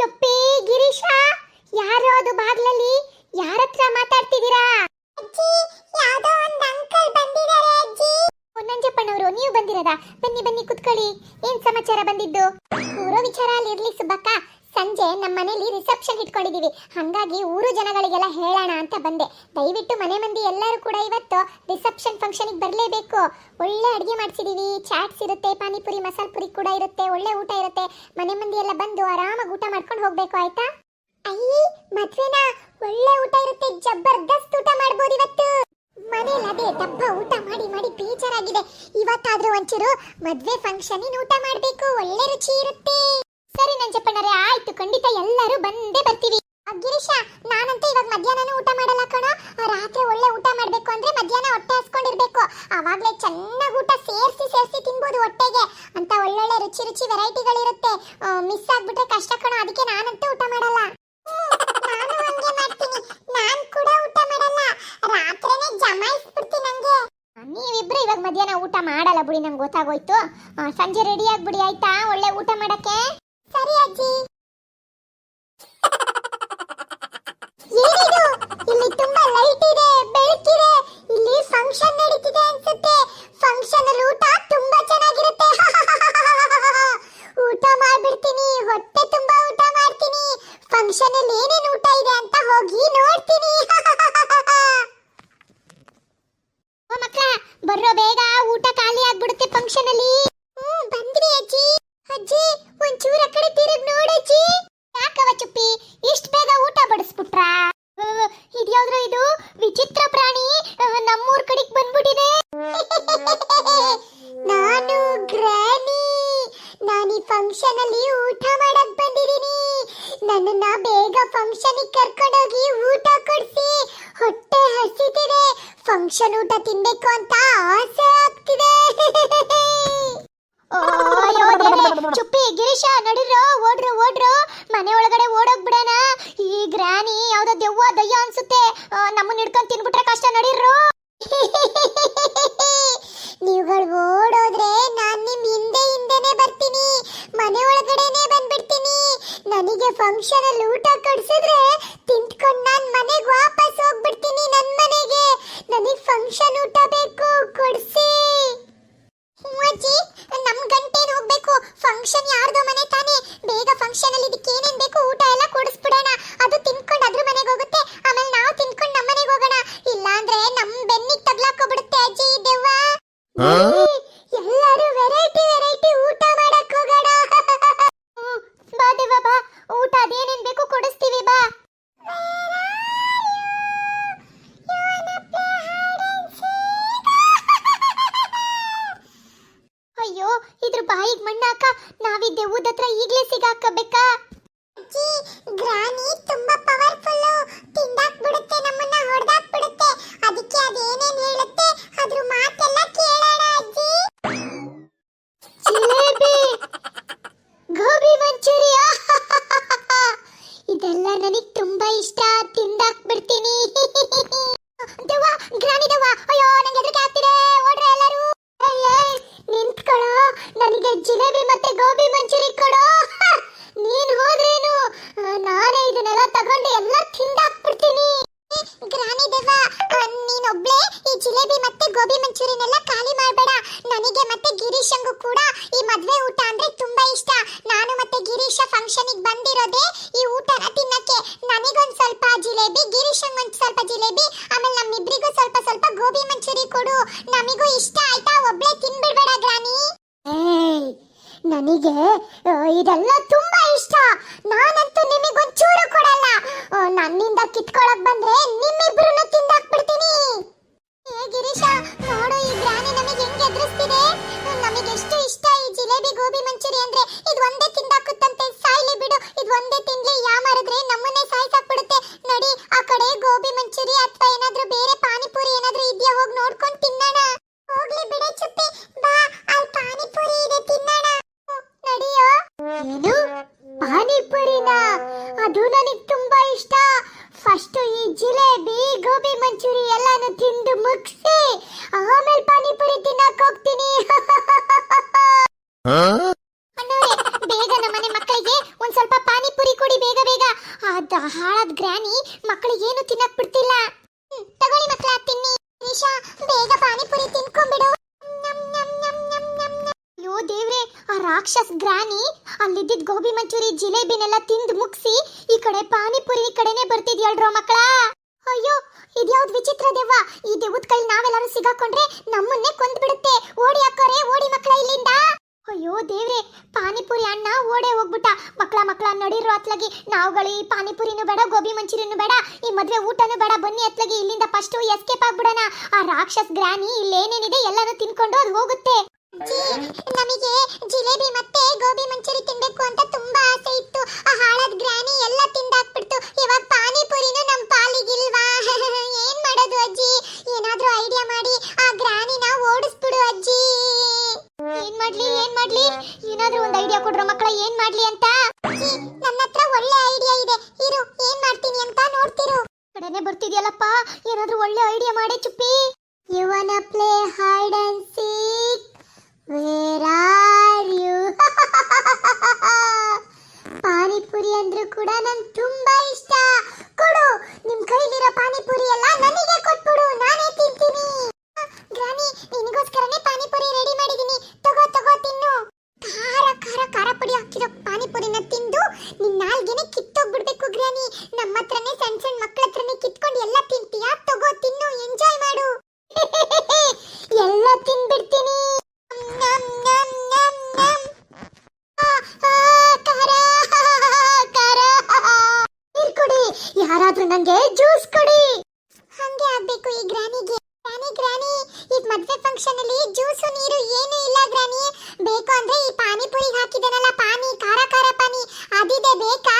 ಚೊಪ್ಪಿ, ಗಿರೀಶ, ಯಾರು ಅದು ಬಾಗ್ಲಲ್ಲಿ? ಯಾರ ಹತ್ರ ಮಾತಾಡ್ತಿದ್ದೀರಾ? ಅಜ್ಜಿ, ಯಾವುದೋ ಒಂದು ಅಂಕಲ್ ಬಂದಿದ್ದಾರೆ ಅಜ್ಜಿ. ನಂಜಪ್ಪಣ್ಣವರು ನೀವು ಬಂದಿರದಾ? ಬನ್ನಿ ಬನ್ನಿ, ಕುತ್ಕೊಳ್ಳಿ. ಏನ್ ಸಮಾಚಾರ ಬಂದಿದ್ದು? ಊರೋ ವಿಚಾರ ಅಲ್ಲಿ ಇರ್ಲಿ ಸುಬ್ಬಕ್ಕ. ಸಂಜೆ ನಮ್ಮ ಮನೇಲಿ ರಿಸೆಪ್ಷನ್ ಇಟ್ಕೊಂಡಿದೀವಿ. ಹಂಗಾಗಿ ಊರು ಜನಗಳಿಗೆಲ್ಲ ಹೇಳೋಣ ಅಂತ ಬಂದೆ. ದಯವಿಟ್ಟು ಮನೆ ಮಂದಿ ಎಲ್ಲರೂ ಕೂಡ ಇವತ್ತು ರಿಸೆಪ್ಷನ್ ಫಂಕ್ಷನಿಗೆ ಬರಲೇಬೇಕು. ಒಳ್ಳೆ ಅಡುಗೆ ಮಾಡಿಸಿದೀವಿ. ಚಾಟ್ಸ್ ಇರುತ್ತೆ, ಪಾನಿಪುರಿ, ಮಸಾಲ ಪುರಿ ಕೂಡ ಇರುತ್ತೆ, ಒಳ್ಳೆ ಊಟ ಇರುತ್ತೆ. ಮನೆ ಮಂದಿ ಎಲ್ಲ ಬಂದು ಆರಾಮಾಗಿ ಊಟ ಮಾಡ್ಕೊಂಡು ಹೋಗ್ಬೇಕು, ಆಯ್ತಾ? ಅಯ್ಯಿ, ಮದ್ವೆನಾ? ಒಳ್ಳೆ ಊಟ ಇರುತ್ತೆ, ಜಬರ್ದಸ್ತ್ ಊಟ ಮಾಡ್ಬೋದು ಇವತ್ತು. ಮನೇಲಿ ಅದೇ ದಬ್ಬ ಊಟ ಮಾಡಿ ಮಾಡಿ ಬೇಜಾರಾಗಿದೆ. ಇವತ್ತಾದ್ರೂ ಒಂಚೂರು ಮದ್ವೆ ಫಂಕ್ಷನ್ ಊಟ ಮಾಡ್ಬೇಕು. ಒಳ್ಳೆ ರುಚಿ ಇರುತ್ತೆ. ಸರಿ ನಂಜಪ್ಪಣ್ಣರೇ ಆಯ್ತು. ಖಂಡಿತ ಎಲ್ಲರೂ ಬಂದೇ ಬರ್ತೀವಿ. ಗಿರೀಶ, ನಾನಂತೂ ಇವಾಗ ಮಧ್ಯಾಹ್ನ ಊಟ ಮಾಡಲ್ಲ ಕಣ. ರಾತ್ರಿ ಒಳ್ಳೆ ಊಟ ಮಾಡ್ಬೇಕು ಅಂದ್ರೆ ಮಧ್ಯಾಹ್ನ ಹೊಟ್ಟೆ ಹಸ್ಕೊಂಡಿರ್ಬೇಕು. ಅವಾಗ್ಲೇ ಚೆನ್ನಾಗಿ ಊಟ ಸೇರಿಸಿ ಸೇರಿಸಿ ತಿನ್ಬೋದು ಹೊಟ್ಟೆಗೆ. ಅಂತ ಒಳ್ಳೊಳ್ಳೆ ರುಚಿ ರುಚಿ ವೆರೈಟಿಗಳಿರುತ್ತೆ. ಮಿಸ್ ಆಗ್ಬಿಟ್ರೆ ಕಷ್ಟ ಕಣ. ಅದಕ್ಕೆ ನಾನಂತೂ ಊಟ ಮಾಡಲ್ಲ. ನಾನು ಮಾಡ್ತೀನಿ. ನಾನ್ ಕೂಡ ಊಟ ಮಾಡಲ್ಲ. ರಾತ್ರಿನೇ ಜಮಾಯಿಸ್ಬಿಡ್ತೀನಿ ನಂಗೆ. ನೀವಿಬ್ರು ಇವಾಗ ಮಧ್ಯಾಹ್ನ ಊಟ ಮಾಡಲ್ಲ ಬಿಡಿ. ನಂಗೆ ಗೊತ್ತಾಗೋಯ್ತು. ಸಂಜೆ ರೆಡಿ ಆಗ್ಬಿಡಿ, ಆಯ್ತಾ? ಒಳ್ಳೆ ಊಟ ಮಾಡಕ್ಕೆ. ಸರಿ ಅಜ್ಜಿ. ಏನಿದು ಇಲ್ಲಿ ತುಂಬಾ ಲೈಟ್ ಇದೆ, ಬೆಳಕಿದೆ, ಇಲ್ಲಿ ಫಂಕ್ಷನ್ ನಡೀತಿದೆ ಅನ್ಸುತ್ತೆ. ಫಂಕ್ಷನ್ ಅಲ್ಲಿ ಊಟ ತುಂಬಾ ಚೆನ್ನಾಗಿರುತ್ತೆ. ಊಟ ಮಾಡ್ಬಿಡ್ತೀನಿ, ಹೊಟ್ಟೆ ತುಂಬಾ ಊಟ ಮಾಡ್ತೀನಿ. ಫಂಕ್ಷನ್ ಅಲ್ಲಿ ಏನೇನು ಊಟ ಇದೆ ಅಂತ ಹೋಗಿ ನೋಡ್ತೀನಿ. ಓ ಮಕ್ಕಳ, ಬರ್ರೋ ಬೇಗ, ಊಟ ಖಾಲಿ ಆಗ್ಬಿಡುತ್ತೆ ಫಂಕ್ಷನ್ ಅಲ್ಲಿ. ಹ್ಮ್ ಬಂದ್ರಿ ಅಜ್ಜಿ. ಅಜ್ಜಿ, ಒಂಚೂರ ಕಡೆ ತಿರುಗ್ ನೋಡಜ್ಜಿ ಯಾಕವ ಚುಪ್ಪಿ? ಇಷ್ಟ ಬೇಗ ಊಟ ಬಡಿಸ್ಬಿಟ್ರಾ? ಇದ್ಯಾವ್ದ್ರ ಇದು? ವಿಚಿತ್ರ ಪ್ರಾಣಿ. ನಮ್ಮೂರ್ ಕಡೆಗ್ ಬಂದ್ಬಿಟ್ಟಿದೆ. ನಾನು ಗ್ರಾನಿ ನಾನು ಈ ಫಂಕ್ಷನ್ ಅಲ್ಲಿ ಊಟ ಮಾಡಕ್ ಬಂದಿದ್ದೀನಿ. ನನ್ನನ್ನ ಬೇಗ ಫಂಕ್ಷನ್ ಕರ್ಕೊಂಡೋಗಿ ಊಟ ಕೊಡ್ಸಿ. ಹೊಟ್ಟೆ ಹಸಿತಿದೆ. ಫಂಕ್ಷನ್ ಊಟ ತಿನ್ಬೇಕು ಅಂತ ಆಸೆ ಆಗ್ತಿದೆ. ಚುಪ್ಪಿ, ಗಿರೀಶ ನಡಿರೋ ಓಡ್ರು ಓಡ್ರು. ಮನೆ ಒಳಗಡೆ ಓಡೋಗ್ ಬಿಡೋಣ. ಈ ಗ್ರಾನಿ ಯಾವ್ದೋ ದೆವ್ವ, ದಯ್ಯ ಅನ್ಸುತ್ತೆ. ನಮ್ಮನ್ನ ಹಿಡ್ಕೊಂಡ್ ತಿನ್ಬಿಟ್ರೆ ಕಷ್ಟ ನಡೀರು ನೀವುಗಳು ಓಡೋದ್ರೆ ನಾನ್ ನಿಮ್ ಹಿಂದೆ ಹಿಂದೆನೆ ಬರ್ತೀನಿ. ಮನೆ ಒಳಗಡೆನೆ ಬಂದ್ಬಿಡ್ತೀನಿ. ನನಗೆ ಫಂಕ್ಷನ್ ಅಲ್ಲಿ ಊಟ ಕಟ್ಸಿದ್ರೆ ತಿಂತ್ಕೊಂಡ್ ನಾನ್ ಮನೆಗೆ ವಾಪಸ್ ಹೋಗ್ಬಿಡ್ತೀನಿ ನನ್ ಮನೆಗೆ ನನಗೆ ಫಂಕ್ಷನ್ ಊಟ ಬೇಕು ಕೊಡ್ಸಿ ಹ್ಞೂ ಅಜ್ಜಿ ನಮ್ ಗಂಟೇನ್ ಹೋಗ್ಬೇಕು ಫಂಕ್ಷನ್ ಯಾರ್ದೋ ಮನೆ ತಾನೇ ಬೇಗ ಫಂಕ್ಷನ್ ಅಲ್ಲಿ ಇದಕ್ಕೆ ಏನೇನ್ ಬೇಕು ಊಟ ಎಲ್ಲ ಕೊಡಿಸ್ಬಿಡೋಣ ಅದು ತಿನ್ಕೊಂಡು ಅದ್ರ ಮನೆಗೆ ಹೋಗುತ್ತೆ ಆಮೇಲೆ ನಾವು ತಿನ್ಕೊಂಡು ನಮ್ಮ ಮನೆಗೆ ಹೋಗೋಣ ಇಲ್ಲಾಂದ್ರೆ ನಮ್ ಬೆನ್ನಿಗೆ ತಗ್ಲಾಕೋಬಿಡುತ್ತೆ ಅಜ್ಜಿ ಈ ದೆವ್ವ ಎಲ್ಲರೂ ಫಂಕ್ಷನಿಗೆ ಬಂದಿರೋದೇ ಈ ಊಟನ ತಿನ್ನಕ್ಕೆ ನನಗೊಂದು ಸ್ವಲ್ಪ ಜಿಲೇಬಿ, ಗಿರೀಶಂಗ್ ಒಂದು ಸ್ವಲ್ಪ ಜಿಲೇಬಿ, ಆಮೇಲೆ ನಮ್ಮಿಬ್ರಿಗೂ ಸ್ವಲ್ಪ ಸ್ವಲ್ಪ ಗೋಬಿ ಮಂಚೂರಿ ಕೊಡು. ನಮಿಗೂ ಇಷ್ಟ ಆಯ್ತಾ? ಒಬ್ಳೆ ತಿನ್ಬಿಡ್ಬೇಡ ಗ್ರಾನಿ. ನನಗೆ ಇದೆಲ್ಲ ತುಂಬಾ ಇಷ್ಟ. ನಾನಂತೂ ನಿಮಗೊಂಚೂರು ಕೊಡಲ್ಲ. ನನ್ನಿಂದ ಕಿತ್ಕೊಳಕ್ ಬಂದ್ರೆ ನಿಮ್ಮಿಬ್ರು ತಿಂದಾಕ್ಬಿಡ್ತೀನಿ. ಏ, ಗಿರೀಶ, ನೋಡು, ಈ ಗ್ರಾನಿ ನಮಗೆ ಹೆಂಗೆ ಎದುರಿಸ್ತಿದೆ? ನಮಗೆ ಎಷ್ಟು ನನಗೆ ತುಂಬಾ ಇಷ್ಟ. ಫಸ್ಟ್ ಈ ಜಿಲೇಬಿ ಗೋಬಿ ಮಂಚೂರಿ ಎಲ್ಲಾನು ತಿಂದು ಮುಗಿಸಿ ಆಮೇಲೆ ಪಾನಿಪುರಿ ತಿನ್ನಕ್ ಹೋಗ್ತೀನಿ. ಬೇಗ ನಮ್ಮನೆ ಮಕ್ಕಳಿಗೆ ಒಂದ್ ಸ್ವಲ್ಪ ಪಾನಿಪುರಿ ಕೊಡಿ ಬೇಗ ಬೇಗ. ಅದ ಹಾಳಾದ್ ಗ್ರಾನಿ ಮಕ್ಕಳಿಗೆ ಏನು ತಿನ್ನಕ್ ಬಿಡ್ತಿಲ್ಲ. ತಗೊಳ್ಳಿ ಮಕ್ಕಳ ತಿನ್ನಿ. ನಿಶಾ ಬೇಗ ಪಾನಿಪುರಿ ತಿನ್ಕೊಂಡ್ಬಿಡು. ಅಯ್ಯೋ ದೇವ್ರೆ ಆ ರಾಕ್ಷಸ್ ಗ್ರಾನಿ ಅಲ್ಲಿದ್ದಿದ್ ಗೋಬಿ ಮಂಚೂರಿ, ಜಿಲೇಬಿನೆಲ್ಲ ತಿಂದು ಮುಗಿಸಿ ಈ ಕಡೆ ಪಾನಿಪುರಿ ಕಡೆನೆ ಬರ್ತಿದ್ಯಾಳ್ರೋ ಮಕ್ಕಳ? ಅಯ್ಯೋ, ಇದ್ಯಾವ್ದು ವಿಚಿತ್ರ ದೆವ್ವ. ಈ ದೆವ್ವದ ಕೈ ನಾವೆಲ್ಲರೂ ಸಿಗಾಕೊಂಡ್ರೆ ನಮ್ಮನ್ನೇ ಕೊಂದ್ಬಿಡುತ್ತೆ. ಓಡಿ ಅಕ್ಕರೆ, ಓಡಿ ಮಕ್ಕಳ ಇಲ್ಲಿಂದ. ಅಯ್ಯೋ ದೇವ್ರೆ, ಪಾನಿಪುರಿ ಅಣ್ಣ ಓಡೇ ಹೋಗ್ಬಿಟ್ಟ. ಮಕ್ಕಳ ಮಕ್ಕಳ ನಡೀರೋ ಅತ್ಲಗಿ. ನಾವುಗಳು ಈ ಪಾನಿಪುರಿನೂ ಬೇಡ, ಗೋಬಿ ಮಂಚೂರಿನೂ ಬೇಡ. ಈ ಮದ್ವೆ ಊಟನೂ ಬೇಡ. ಬನ್ನಿ ಅತ್ಲಗಿ, ಇಲ್ಲಿಂದ ಫಸ್ಟ್ ಎಸ್ಕೇಪ್ ಆಗ್ಬಿಡೋಣ. ಆ ರಾಕ್ಷಸ್ ಗ್ರಾನಿ ಇಲ್ಲೇನೇನಿದೆ, ಎಲ್ಲಾನು ತಿನ್ಕೊಂಡು ಅದು ಹೋಗುತ್ತೆ. ನಮಗೆ ಜಿಲೇಬಿ ಮತ್ತೆ ಗೋಬಿ ಮಂಚೂರಿ ತಿನ್ಬೇಕು ಅಂತ ತುಂಬಾ ಆಸೆ ಇತ್ತು. ಆ ಹಾಳಾದ ಗ್ರಾನಿ ಎಲ್ಲ ತಿಂದಾಕ್ಬಿಡ್ತು. ಇವಾಗ ಪಾನಿಪುರಿನೂ ನಮ್ಮ ಪಾಲಿಗಿಲ್ವಾ? ಏನ್ ಮಾಡೋದು ಅಜ್ಜಿ? ಏನಾದ್ರೂ ಐಡಿಯಾ ಮಾಡಿ ಆ ಗ್ರಾನಿನ ಓಡಿಸ್ಬಿಡು ಅಜ್ಜಿ. ಏನ್ ಮಾಡ್ಲಿ ಏನ್ ಮಾಡ್ಲಿ? ಏನಾದ್ರೂ ಒಂದು ಐಡಿಯಾ ಕೊಡ್ರೋ ಮಕ್ಕಳ ಏನ್ ಮಾಡ್ಲಿ ಅಂತ? ನನ್ನ ಹತ್ರ ಒಳ್ಳೆ ಐಡಿಯಾ ಇದೆ. ಇರು, ಏನ್ ಮಾಡ್ತೀನಿ ಅಂತ ನೋಡ್ತಿರು. ಕಡೆನೆ ಬರ್ತಿದ್ಯಲ್ಲಪ್ಪ? ಏನಾದ್ರೂ ಒಳ್ಳೆ ಐಡಿಯಾ ಮಾಡಿ Chuppi. You wanna play hide and seek where are you panipuri ಅಂದ್ರೂ ಕೂಡ ನಂಗೆ ತುಂಬಾ ಇಷ್ಟ. ಕೊಡು ನಿಮ್ಮ ಕೈಲಿರೋ ಯಾರಾದ್ರೂ ನಂಗೆ ಜ್ಯೂಸ್ ಕೊಡಿ. ಹಂಗೆ ಆಗ್ಬೇಕು ಈ ಗ್ರಾನಿಗೆ ಗ್ರಾನಿ ಗ್ರಾನಿ ಈ ಮದ್ವೆ ಫಂಕ್ಷನ್ ಅಲ್ಲಿ ಜ್ಯೂಸು, ನೀರು ಏನು ಇಲ್ಲ ಗ್ರಾನಿ ಬೇಕು ಅಂದ್ರೆ ಈ ಪಾನಿಪುರಿ ಹಾಕಿದನಲ್ಲ ಪಾನಿ, ಖಾರ ಖಾರ ಪಾನಿ. ಅದಿದೆ ಬೇಕಾ?